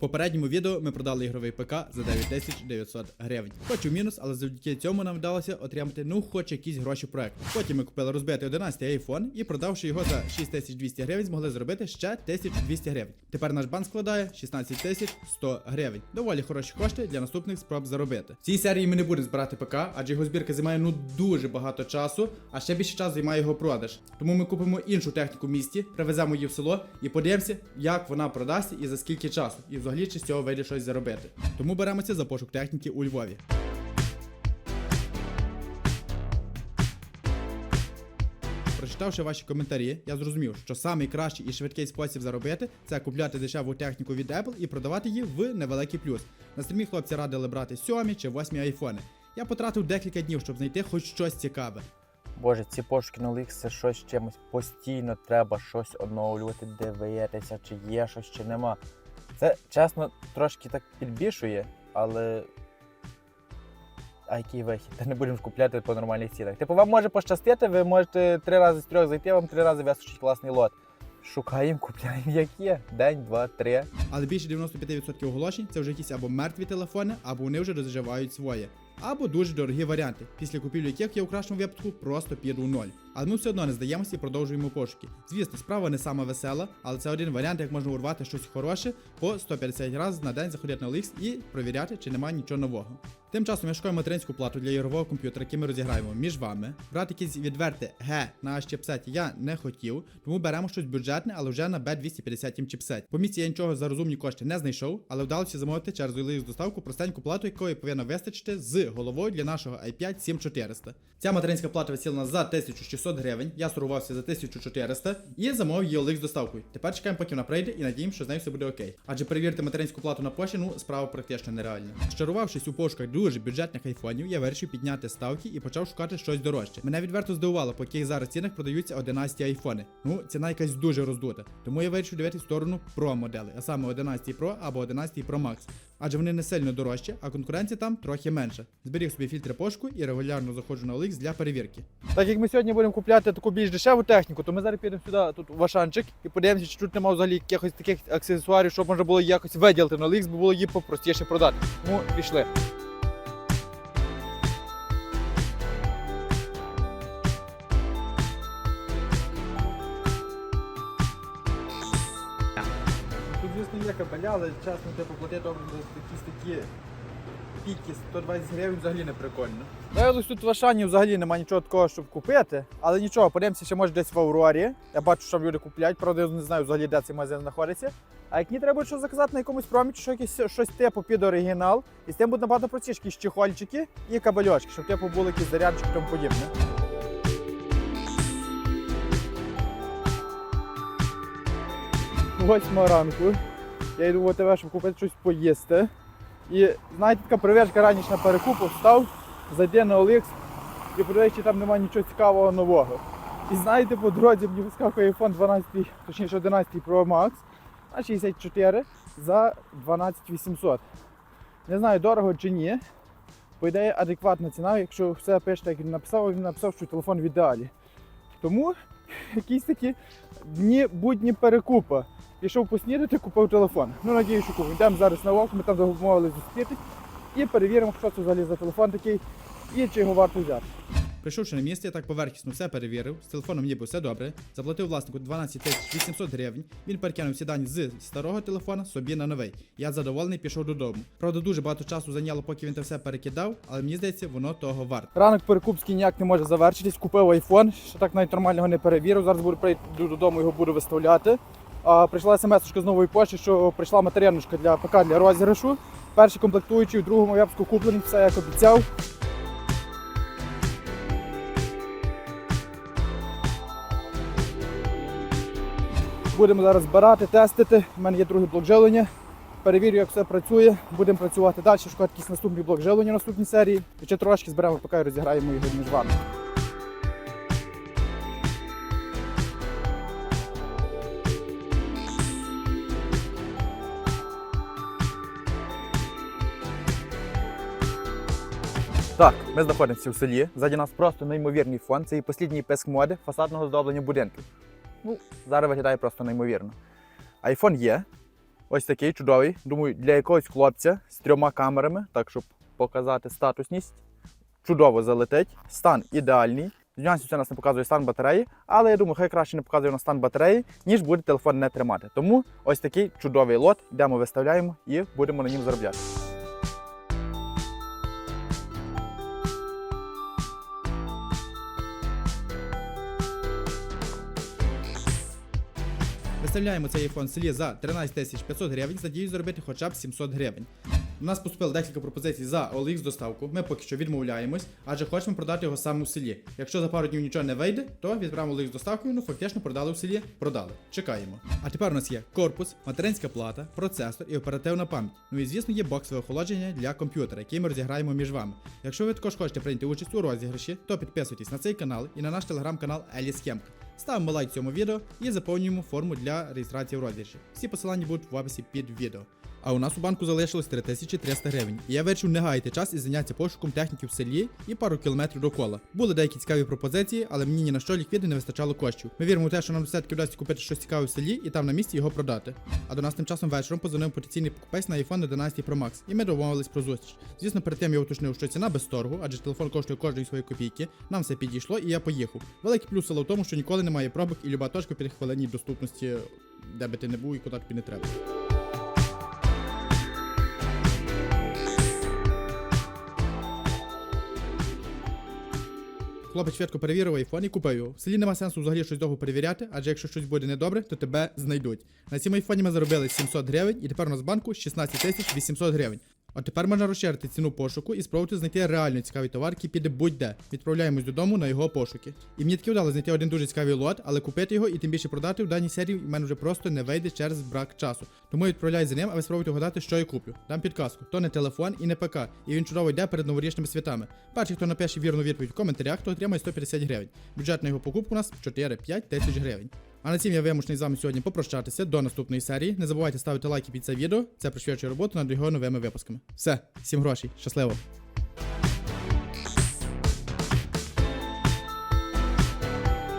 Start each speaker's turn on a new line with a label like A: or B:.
A: Попередньому відео ми продали ігровий ПК за 9900 гривень. Хоч у мінус, але завдяки цьому нам вдалося отримати ну хоч якісь гроші проект. Потім ми купили розбитий 11 iPhone і продавши його за 6200 гривень, змогли зробити ще 1200 гривень. Тепер наш банк складає 16100 гривень. Доволі хороші кошти для наступних спроб заробити. В цій серії ми не будемо збирати ПК, адже його збірка займає ну дуже багато часу, а ще більше часу займає його продаж. Тому ми купимо іншу техніку в місті, привеземо її в село і подивимося, як вона продасться і за скільки часу. І взагалі чи з цього вийде щось заробити. Тому беремося за пошук техніки у Львові. Прочитавши ваші коментарі, я зрозумів, що найкращий і швидкий спосіб заробити це купляти дешеву техніку від Apple і продавати її в невеликий плюс. На стрімі хлопці радили брати сьомі чи восьмі айфони. Я потратив декілька днів, щоб знайти хоч щось цікаве.
B: Боже, ці пошуки на OLX це щось чимось. Постійно треба щось оновлювати, дивитися, чи є щось, чи нема. Це чесно трошки так підбішує, але. А який вихід? Та не будемо купляти по нормальних цінах. Типу, вам може пощастити, ви можете три рази з трьох зайти, вам три рази висушить класний лот. Шукаємо, купляємо, як є. День, два, три.
A: Але більше 95% оголошень це вже якісь або мертві телефони, або вони вже розживають своє. Або дуже дорогі варіанти, після купівлі яких я у кращому випадку просто піду у ноль. Але ми все одно не здаємося і продовжуємо пошуки. Звісно, справа не сама весела, але це один варіант, як можна урвати щось хороше по 150 разів на день заходити на OLX і провіряти, чи немає нічого нового. Тим часом я шукаю материнську плату для ігрового комп'ютера, який ми розіграємо між вами. Брати якісь відверте Г на чіпсеті я не хотів, тому беремо щось бюджетне, але вже на B250 чіпсет. По місці я нічого за розумні кошти не знайшов, але вдалося замовити через OLX доставку простеньку плату, якої повинно вистачити з головою для нашого i5 7400. Ця материнська плата висіла за 1600 гривень. Я сорувався за 1400 і замовив її OLX доставкою. Тепер чекаємо, поки вона прийде, і надіємося, що з нею все буде окей. Адже перевірити материнську плату на пошті, ну справа практично нереальна. Щарувавшись у пошуках дуже бюджетних айфонів, я вирішив підняти ставки і почав шукати щось дорожче. Мене відверто здивувало, по яких зараз цінах продаються 11 айфони. Ну, ціна якась дуже роздута. Тому я вирішив дивитися в сторону Pro моделей, а саме 11 Pro або 11 Pro Max. Адже вони не сильно дорожчі, а конкуренція там трохи менше. Зберіг собі фільтри пошуку і регулярно заходжу на OLX для перевірки.
C: Так як ми сьогодні будемо купляти таку більш дешеву техніку, то ми зараз підемо сюди, тут в Ашанчик, і подивимося, чи тут немає взагалі якихось таких аксесуарів, щоб можна було якось виділити на OLX, бо було її попростіше продати. Тому пішли. Кабеля, але чесно, типу, платити за якісь такі піки 120 гривень взагалі не прикольно. Виявилось, тут в Ашані взагалі немає нічого такого, щоб купити, але нічого, подивимося, ще може десь в Аврорі. Я бачу, що люди купляють, правда, я не знаю взагалі, де цей магазин знаходиться. А як мені треба щось заказати на якомусь промі, чи що якесь щось типу під оригінал, і з тим буде набагато простіше, якісь чехольчики і кабельочки, щоб типу були якісь зарядчики і тому подібне. Восьма ранку. Я йду в ОТВ, щоб купити щось поїсти. І знаєте, така перевірка раніше на перекупу, встав, зайди на OLX і подивись, чи там немає нічого цікавого нового. І знаєте, по дорозі мені вискакує iPhone 12, точніше 11 Pro Max на 64 за 12800. Не знаю, дорого чи ні. По ідеї адекватна ціна, якщо все пише, як він написав, він написав, що телефон в ідеалі. Тому якісь такі дні будні перекупа. Пішов поснідати, купив телефон. Ну, надію, що купив. Йдемо зараз на ОК, ми там домовилися зустрітись і перевіримо, що це взагалі за телефон такий і чи його варто взяти.
A: Прийшовши на місце, я так поверхісно все перевірив. З телефоном ніби все добре. Заплатив власнику 12 тисяч 800 гривень. Він перекинув всі дані з старого телефона собі на новий. Я задоволений, пішов додому. Правда, дуже багато часу зайняло, поки він це все перекидав, але мені здається, воно того варто.
C: Ранок перекупський ніяк не може завершитись. Купив айфон, ще так навіть нормального не перевірив. Зараз буду прийду додому, його буду виставляти. Прийшла смс з нової пошти, що прийшла матеріальнушка для ПК для розіграшу. Перший комплектуючий, в другому випуску куплений, все як обіцяв. Будемо зараз збирати, тестити. У мене є другий блок жилення. Перевірю, як все працює. Будемо працювати далі, шукати якийсь наступний блок жилення наступній серії. І ще трошки зберемо ПК і розіграємо його між вами. Так, ми знаходимося в селі. Ззаді нас просто неймовірний фон. Це і послідній писк моди фасадного оздоблення будинків. Ну, зараз виглядає просто неймовірно. Айфон є. Ось такий чудовий. Думаю, для якогось хлопця з трьома камерами, так щоб показати статусність. Чудово залетить. Стан ідеальний. Нюансів це нас не показує стан батареї, але я думаю, хай краще не показує на стан батареї, ніж буде телефон не тримати. Тому ось такий чудовий лот, йдемо виставляємо і будемо на ньому заробляти.
A: Виставляємо цей iPhone в селі за 13 500 гривень, з надією заробити хоча б 700 гривень. У нас поступило декілька пропозицій за OLX доставку. Ми поки що відмовляємось, адже хочемо продати його саме у селі. Якщо за пару днів нічого не вийде, то відправимо OLX доставкою, ну фактично продали в селі, продали. Чекаємо. А тепер у нас є корпус, материнська плата, процесор і оперативна пам'ять. Ну і звісно є боксове охолодження для комп'ютера, який ми розіграємо між вами. Якщо ви також хочете прийняти участь у розіграші, то підписуйтесь на цей канал і на наш телеграм-канал Елі Схемка. Ставимо лайк цьому відео і заповнюємо форму для реєстрації в розіграші. Всі посилання будуть в описі під відео. А у нас у банку залишилось 3300 гривень. І я вирішив не гаяти час і зайнятися пошуком техніки в селі і пару кілометрів до кола. Були деякі цікаві пропозиції, але мені ні на що ліквіди не вистачало коштів. Ми віримо в те, що нам все-таки вдасться купити щось цікаве в селі і там на місці його продати. А до нас тим часом вечором позвонив потенційний покупець на iPhone 11 Pro Max, і ми домовились про зустріч. Звісно, перед тим я уточнив, що ціна без торгу, адже телефон коштує кожної свої копійки. Нам все підійшло, і я поїхав. Великий плюс в тому, що ніколи немає пробок і люба точка під хвилинній доступності, де би ти не був і куди тобі не треба. Хлопець швидко перевірив айфон і купив його. В селі нема сенсу взагалі щось довго перевіряти, адже якщо щось буде недобре, то тебе знайдуть. На цьому айфоні ми заробили 700 гривень, і тепер у нас в банку 16 тисяч 800 гривень. А тепер можна розширити ціну пошуку і спробувати знайти реально цікавий товар, який піде будь-де. Відправляємось додому на його пошуки. І мені таки вдалося знайти один дуже цікавий лот, але купити його і тим більше продати в даній серії в мене вже просто не вийде через брак часу. Тому я відправляю за ним, а ви спробуйте вгадати, що я куплю. Дам підказку. То не телефон і не ПК, і він чудово йде перед новорічними святами. Перший, хто напише вірну відповідь в коментарях, то отримає 150 гривень. Бюджет на його покупку у нас 4-5 тисяч гривень. А на цім я вимушений з вами сьогодні попрощатися до наступної серії. Не забувайте ставити лайки під це відео. Це пришвидшує роботу над його новими випусками. Все, всім грошей, щасливо!